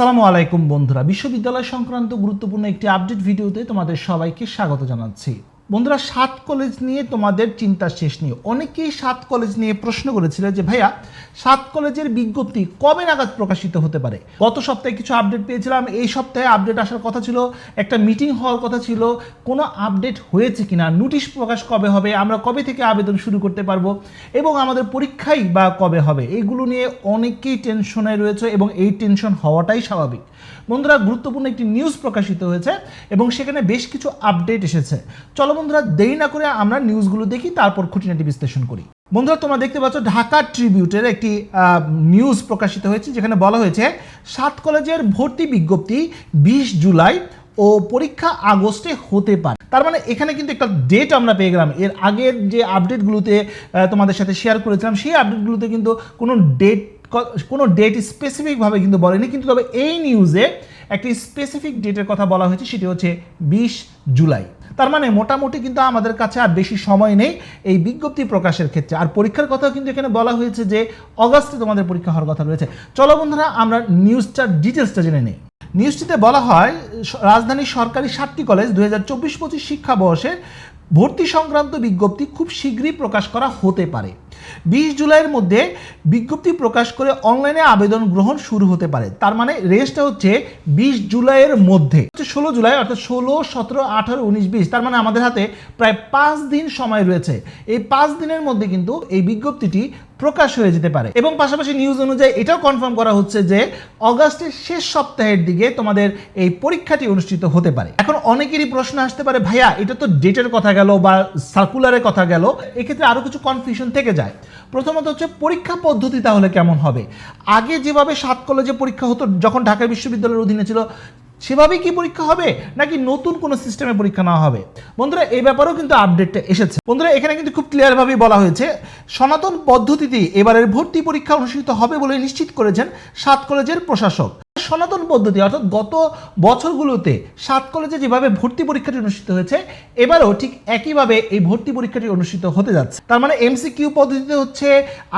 আসসালামু আলাইকুম বন্ধুরা। বিশ্ববিদ্যালয় সংক্রান্ত গুরুত্বপূর্ণ একটি আপডেট ভিডিওতে তোমাদের সবাইকে স্বাগত জানাচ্ছি। বন্ধুরা, সাত কলেজ নিয়ে তোমাদের চিন্তা শেষ নিয়ে অনেকেই সাত কলেজ নিয়ে প্রশ্ন করেছিল যে, ভাইয়া, সাত কলেজের বিজ্ঞপ্তি কবে নাগাদ প্রকাশিত হতে পারে? গত সপ্তাহে কিছু আপডেট পেয়েছিলাম। এই সপ্তাহে আপডেট আসার কথা ছিল, একটা মিটিং হওয়ার কথা ছিল। কোনো আপডেট হয়েছে কিনা? নোটিশ প্রকাশ কবে হবে? আমরা কবে থেকে আবেদন শুরু করতে পারব? এবং আমাদের পরীক্ষাই বা কবে হবে? এইগুলো নিয়ে অনেকেই টেনশনে রয়েছে এবং এই টেনশন হওয়াটাই স্বাভাবিক। বন্ধুরা, গুরুত্বপূর্ণ একটি নিউজ প্রকাশিত হয়েছে এবং সেখানে বেশ কিছু আপডেট এসেছে। চলো বন্ধুরা, দেরি না করে আমরা নিউজগুলো দেখি, তারপর খুঁটিনাটি বিশ্লেষণ করি। বন্ধুরা, তোমরা দেখতে পাচ্ছ ঢাকা ট্রিবিউটের একটি নিউজ প্রকাশিত হয়েছে, যেখানে বলা হয়েছে, সাত কলেজের ভর্তি বিজ্ঞপ্তি বিশ জুলাই ও পরীক্ষা আগস্টে হতে পারে। তার মানে এখানে কিন্তু একটা ডেট আমরা পেয়ে গেলাম। এর আগের যে আপডেটগুলোতে তোমাদের সাথে শেয়ার করেছিলাম, সেই আপডেটগুলোতে কিন্তু কোনো ডেট কোনো ডেট স্পেসিফিকভাবে কিন্তু বলেনি, কিন্তু তবে এই নিউজে একটি স্পেসিফিক ডেটের কথা বলা হয়েছে, সেটি হচ্ছে বিশ জুলাই। তার মানে মোটামুটি কিন্তু আমাদের কাছে আর বেশি সময় নেই এই বিজ্ঞপ্তি প্রকাশের ক্ষেত্রে। আর পরীক্ষার কথাও কিন্তু এখানে বলা হয়েছে যে অগাস্টে তোমাদের পরীক্ষা হওয়ার কথা রয়েছে। চলো বন্ধুরা, আমরা নিউজটার ডিটেলসটা জেনে নিই। নিউজটিতে বলা হয় রাজধানীর সরকারি সাতটি কলেজ দু হাজার চব্বিশ পঁচিশ শিক্ষাবর্ষের ভর্তি সংক্রান্ত বিজ্ঞপ্তি খুব শীঘ্রই প্রকাশ করা হতে পারে। বিশ জুলাইয়ের মধ্যে বিজ্ঞপ্তি প্রকাশ করে অনলাইনে আবেদন গ্রহণ শুরু হতে পারে। তার মানে রেসটা হচ্ছে বিশ জুলাইয়ের মধ্যে। ষোলো জুলাই, অর্থাৎ ষোলো, সতেরো, আঠারো, উনিশ, বিশ। তার মানে আমাদের হাতে প্রায় পাঁচ দিন সময় রয়েছে। এই পাঁচ দিনের মধ্যে কিন্তু এই বিজ্ঞপ্তিটি প্রকাশ হয়ে যেতে পারে। এবং পাশাপাশি নিউজ অনুযায়ী এটাও কনফার্ম করা হচ্ছে যে অগাস্টের শেষ সপ্তাহের দিকে তোমাদের এই পরীক্ষাটি অনুষ্ঠিত হতে পারে। এখন অনেকেরই প্রশ্ন আসতে পারে, ভাইয়া, এটা তো ডেটের কথা গেল বা সার্কুলারের কথা গেল? এক্ষেত্রে আরও কিছু কনফিউশন থেকে যায়। প্রথমত হচ্ছে, পরীক্ষা পদ্ধতি তাহলে কেমন হবে? আগে যেভাবে সাত কলেজে পরীক্ষা হতো, যখন ঢাকা বিশ্ববিদ্যালয়ের অধীনে ছিল সেভাবেই কি পরীক্ষা হবে? নাকি নতুন কোনো সিস্টেমে পরীক্ষা নেওয়া হবে? বন্ধুরা, এই ব্যাপারেও কিন্তু আপডেটটা এসেছে। বন্ধুরা, এখানে কিন্তু খুব ক্লিয়ারভাবেই বলা হয়েছে, সনাতন পদ্ধতিতে এবারের ভর্তি পরীক্ষা অনুষ্ঠিত হবে বলে নিশ্চিত করেছেন সাত কলেজের প্রশাসক। সনাতন পদ্ধতি, অর্থাৎ গত বছরগুলোতে সাত কলেজে যেভাবে ভর্তি পরীক্ষাটি অনুষ্ঠিত হয়েছে, এবারও ঠিক একইভাবে এই ভর্তি পরীক্ষাটি অনুষ্ঠিত হতে যাচ্ছে। তার মানে এমসিকিউ পদ্ধতিতে হচ্ছে,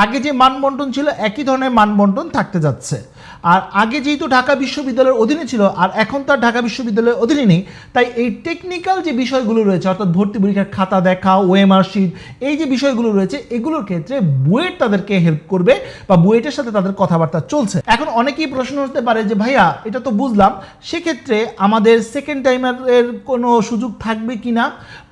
আগে যে মানবন্টন ছিল, একই ধরনের মানবন্টন থাকতে যাচ্ছে। আর আগে যেহেতু ঢাকা বিশ্ববিদ্যালয়ের অধীনে ছিল, আর এখন তার ঢাকা বিশ্ববিদ্যালয়ের অধীনে নেই, তাই এই টেকনিক্যাল যে বিষয়গুলো রয়েছে, অর্থাৎ ভর্তি পরীক্ষার খাতা দেখা ওএমআর শিট এই যে বিষয়গুলো রয়েছে, এগুলোর ক্ষেত্রে বুয়েট তাদেরকে হেল্প করবে বা বুয়েটের সাথে তাদের কথাবার্তা চলছে। এখন অনেকেই প্রশ্ন হতে পারে যে, ভাইয়া, এটা তো বুঝলাম, সেক্ষেত্রে আমাদের সেকেন্ড টাইমারের কোনো সুযোগ থাকবে কিনা?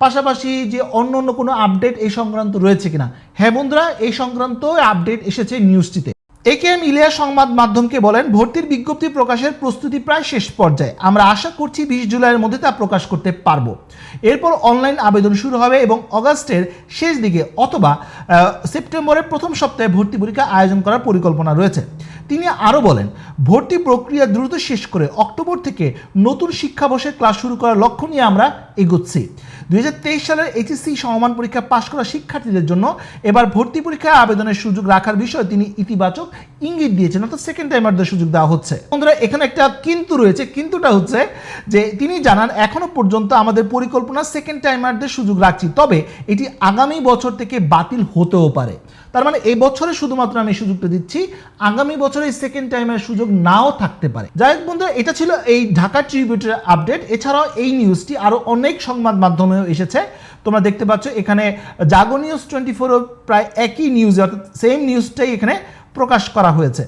পাশাপাশি যে অন্য অন্য কোনো আপডেট এই সংক্রান্ত রয়েছে কিনা? হ্যাঁ বন্ধুরা, এই সংক্রান্ত আপডেট এসেছে নিউজটিতে এ কে এম ইলিয়া সংবাদ মাধ্যমকে বলেন, ভর্তির বিজ্ঞপ্তি প্রকাশের প্রস্তুতি প্রায় শেষ পর্যায়ে। আমরা আশা করছি বিশ জুলাইয়ের মধ্যে তা প্রকাশ করতে পারব। এরপর অনলাইন আবেদন শুরু হবে এবং অগাস্টের শেষ দিকে অথবা সেপ্টেম্বরের প্রথম সপ্তাহে ভর্তি পরীক্ষা আয়োজন করার পরিকল্পনা রয়েছে। তিনি আরও বলেন, ভর্তি প্রক্রিয়া দ্রুত শেষ করে অক্টোবর থেকে নতুন শিক্ষাবর্ষের ক্লাস শুরু করার লক্ষ্য নিয়ে আমরা এগোচ্ছি। দুই হাজার তেইশ সালের এইচএসসি সমমান পরীক্ষা পাশ করা শিক্ষার্থীদের জন্য এবার ভর্তি পরীক্ষায় আবেদনের সুযোগ রাখার বিষয়ে তিনি ইতিবাচক ইঙ্গিত দিয়েছেন, অর্থাৎ সেকেন্ড টাইমারদের সুযোগ দেওয়া হচ্ছে। বন্ধুরা, এখানে একটা কিন্তু রয়েছে, কিন্তুটা হচ্ছে যে তিনি জানান, এখনও পর্যন্ত আমাদের পরিকল্পনা সেকেন্ড টাইমারদের সুযোগ রাখছি, তবে এটি আগামী বছর থেকে বাতিল হতেও পারে। তার মানে এই বছরে শুধুমাত্র আমি সুযোগটা দিচ্ছি, আগামী বছরে সেকেন্ড টাইমের সুযোগ নাও থাকতে পারে। যাই হোক বন্ধুরা, এটা ছিল এই ঢাকা ট্রিবিউটের আপডেট এছাড়াও এই নিউজটি আরও অনেক সংবাদ মাধ্যমেও এসেছে। তোমরা দেখতে পাচ্ছ, এখানে জাগো নিউজ টোয়েন্টি ফোরও প্রায় একই নিউজ অর্থাৎ সেম নিউজটাই এখানে প্রকাশ করা হয়েছে।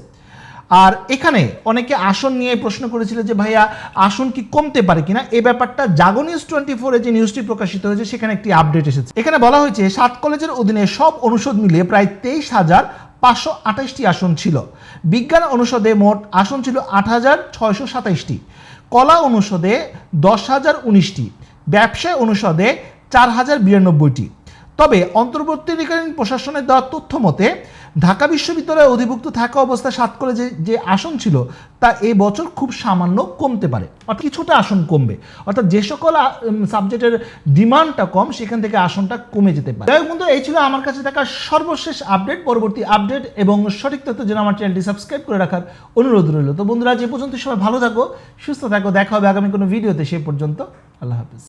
আর এখানে অনেকে আসন নিয়ে প্রশ্ন করেছিল যে, ভাইয়া, আসন কি কমতে পারে কিনা? এই ব্যাপারটা জাগো নিউজ টোয়েন্টি ফোরে যে নিউজটি প্রকাশিত হয়েছে, সেখানে একটি আপডেট এসেছে। এখানে বলা হয়েছে, সাত কলেজের অধীনে সব অনুষদ মিলিয়ে প্রায় তেইশ হাজার পাঁচশো আঠাশটি আসন ছিল। বিজ্ঞান অনুষদে মোট আসন ছিল আট হাজার ছয়শো সাতাইশটি। কলা অনুষদে দশ হাজার উনিশটি। ব্যবসায় অনুষদে চার হাজার বিরানব্বইটি। তবে অন্তর্বর্তীকালীন প্রশাসনের দেওয়া তথ্য মতে, ঢাকা বিশ্ববিদ্যালয়ে অধিভুক্ত থাকা অবস্থায় সাত কলেজে যে আসন ছিল, তা এই বছর খুব সামান্য কমতে পারে। অর্থাৎ কিছুটা আসন কমবে। অর্থাৎ যে সকল সাবজেক্টের ডিমান্ডটা কম, সেখান থেকে আসনটা কমে যেতে পারে। যাই বন্ধু, এই ছিল আমার কাছে থাকা সর্বশেষ আপডেট, পরবর্তী আপডেট এবং সঠিক তথ্য জন্য আমার চ্যানেলটি সাবস্ক্রাইব করে রাখার অনুরোধ রইল। তো বন্ধুরা যে পর্যন্ত সবাই ভালো থাকো, সুস্থ থাকো, দেখা হবে আগামী কোনো ভিডিওতে সেই পর্যন্ত আল্লাহ হাফিজ।